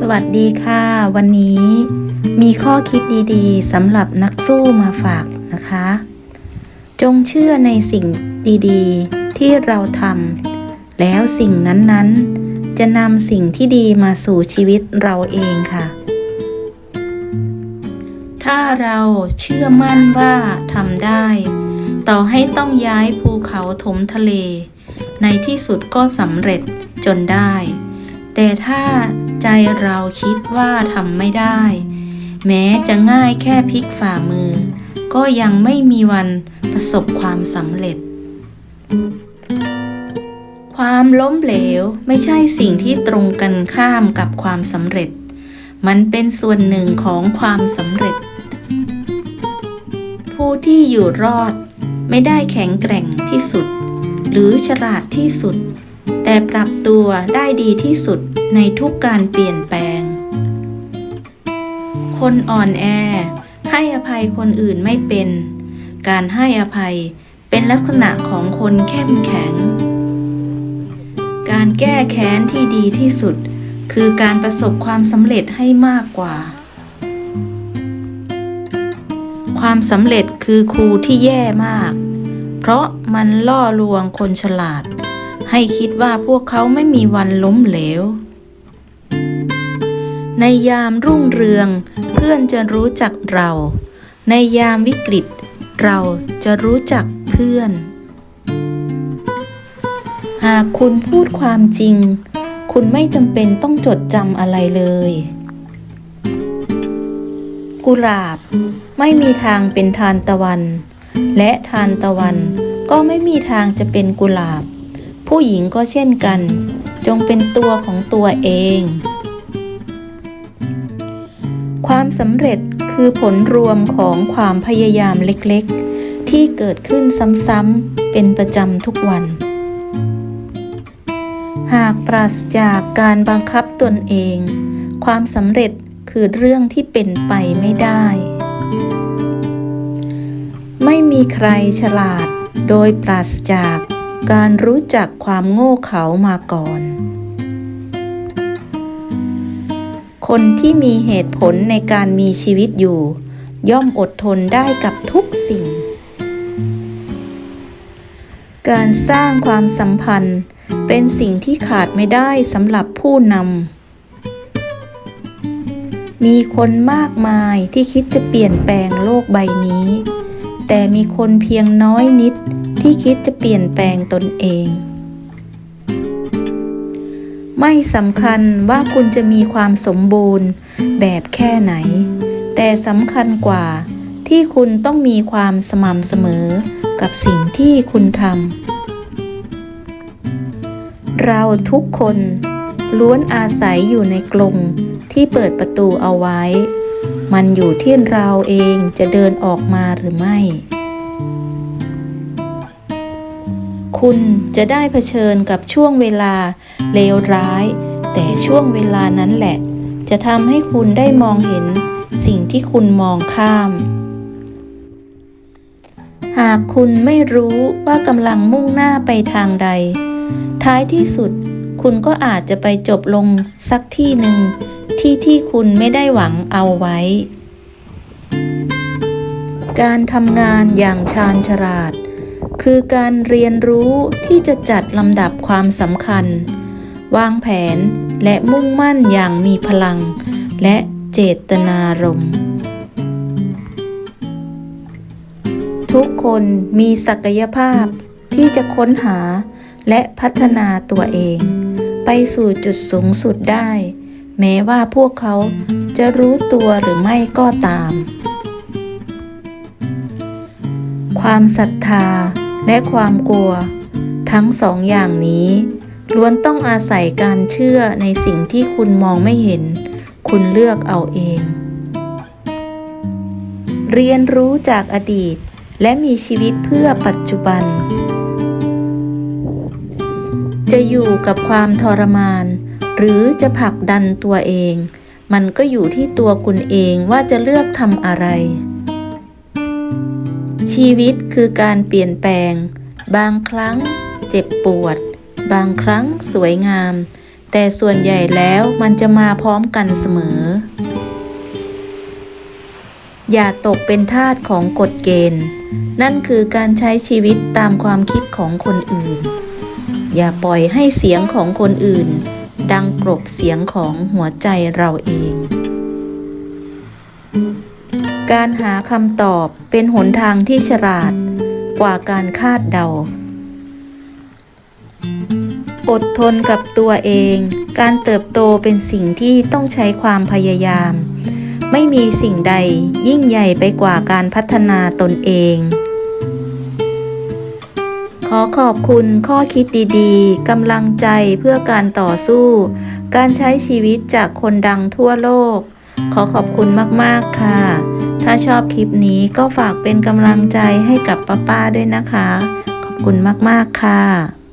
สวัสดีค่ะ วันนี้มีข้อคิดดีๆสำหรับนักสู้มาฝากนะคะ จงเชื่อในสิ่งดีๆที่เราทำแล้วสิ่งนั้นๆ จะนำสิ่งที่ดีมาสู่ชีวิตเราเองค่ะ ถ้าเราเชื่อมั่นว่าทำได้ ต่อให้ต้องย้ายภูเขาถมทะเล ในที่สุดก็สำเร็จจนได้ แต่ถ้า ใจเราคิดว่าทำไม่ได้ แม้จะง่ายแค่พลิกฝ่ามือ ก็ยังไม่มีวันประสบความสำเร็จ ความล้มเหลวไม่ใช่สิ่งที่ตรงกันข้ามกับความสำเร็จ มันเป็นส่วนหนึ่งของความสำเร็จ ผู้ที่อยู่รอดไม่ได้แข็งแกร่งที่สุด หรือฉลาดที่สุด แต่ปรับตัวได้ดีที่สุด ในทุกการเปลี่ยนแปลง คนอ่อนแอ ให้อภัยคนอื่นไม่เป็น การให้อภัยเป็นลักษณะของคนเข้มแข็ง การแก้แค้นที่ดีที่สุด คือการประสบความสำเร็จให้มากกว่า ความสำเร็จคือครูที่แย่มาก เพราะมันล่อลวงคนฉลาดให้คิดว่าพวกเขาไม่มีวันล้มเหลว ในยามรุ่งเรือง เพื่อนจะรู้จักเรา ในยามวิกฤต เราจะรู้จักเพื่อน หากคุณพูดความจริง คุณไม่จำเป็นต้องจดจำอะไรเลย กุหลาบไม่มีทางเป็นทานตะวัน และทานตะวันก็ไม่มีทางจะเป็นกุหลาบ ผู้หญิงก็เช่นกัน จงเป็นตัวของตัวเอง สำเร็จคือผลรวมของความพยายามเล็กๆ ที่เกิดขึ้นซ้ำๆเป็นประจำทุกวัน หากปราศจากการบังคับตนเอง ความสำเร็จคือเรื่องที่เป็นไปไม่ได้ ไม่มีใครฉลาดโดยปราศจากการรู้จักความโง่เขลามาก่อน คนที่มีเหตุผลในการมีชีวิตอยู่ ย่อมอดทนได้กับทุกสิ่ง การสร้างความสัมพันธ์เป็นสิ่งที่ขาดไม่ได้สำหรับผู้นำ มีคนมากมายที่คิดจะเปลี่ยนแปลงโลกใบนี้ แต่มีคนเพียงน้อยนิดที่คิดจะเปลี่ยนแปลงตนเอง ไม่สำคัญว่าคุณจะมีความสมบูรณ์แบบแค่ไหน แต่สำคัญกว่าที่คุณต้องมีความสม่ำเสมอกับสิ่งที่คุณทำ เราทุกคนล้วนอาศัยอยู่ในกรงที่เปิดประตูเอาไว้ มันอยู่ที่เราเองจะเดินออกมาหรือไม่ คุณจะได้เผชิญกับช่วงเวลาเลวร้าย แต่ช่วงเวลานั้นแหละ จะทำให้คุณได้มองเห็นสิ่งที่คุณมองข้าม หากคุณไม่รู้ว่ากำลังมุ่งหน้าไปทางใด ท้ายที่สุดคุณก็อาจจะไปจบลงสักที่หนึ่งที่ที่คุณไม่ได้หวังเอาไว้ การทำงานอย่างชาญฉลาด คือการเรียนรู้ที่จะจัดลำดับความสำคัญ วางแผนและมุ่งมั่นอย่างมีพลัง และเจตนารมณ์ ทุกคนมีศักยภาพที่จะค้นหาและพัฒนาตัวเอง ไปสู่จุดสูงสุดได้ แม้ว่าพวกเขาจะรู้ตัวหรือไม่ก็ตาม ความศรัทธา และความกลัว ทั้งสองอย่างนี้ล้วนต้องอาศัยการเชื่อในสิ่งที่คุณมองไม่เห็น คุณเลือกเอาเอง เรียนรู้จากอดีต และมีชีวิตเพื่อปัจจุบัน จะอยู่กับความทรมาน หรือจะผลักดันตัวเอง มันก็อยู่ที่ตัวคุณเองว่าจะเลือกทำอะไร ชีวิต คือการเปลี่ยนแปลง บางครั้งเจ็บปวด บางครั้งสวยงาม แต่ส่วนใหญ่แล้วมันจะมาพร้อมกันเสมอ อย่าตกเป็นทาสของกฎเกณฑ์ นั่นคือการใช้ชีวิตตามความคิดของคนอื่น อย่าปล่อยให้เสียงของคนอื่น ดังกรบเสียงของหัวใจเราเองการหาคำตอบเป็นหนทางที่ฉลาด กว่าการคาดเดา อดทนกับตัวเอง การเติบโตเป็นสิ่งที่ต้องใช้ความพยายาม ไม่มีสิ่งใดยิ่งใหญ่ไปกว่าการพัฒนาตนเอง ขอขอบคุณข้อคิดดีๆกำลังใจเพื่อการต่อสู้ การใช้ชีวิตจากคนดังทั่วโลก ขอขอบคุณมาก ๆ ค่ะ ถ้าชอบคลิปนี้ก็ฝากเป็นกำลังใจให้กับป้าๆด้วยนะคะ ขอบคุณมาก ๆ ค่ะ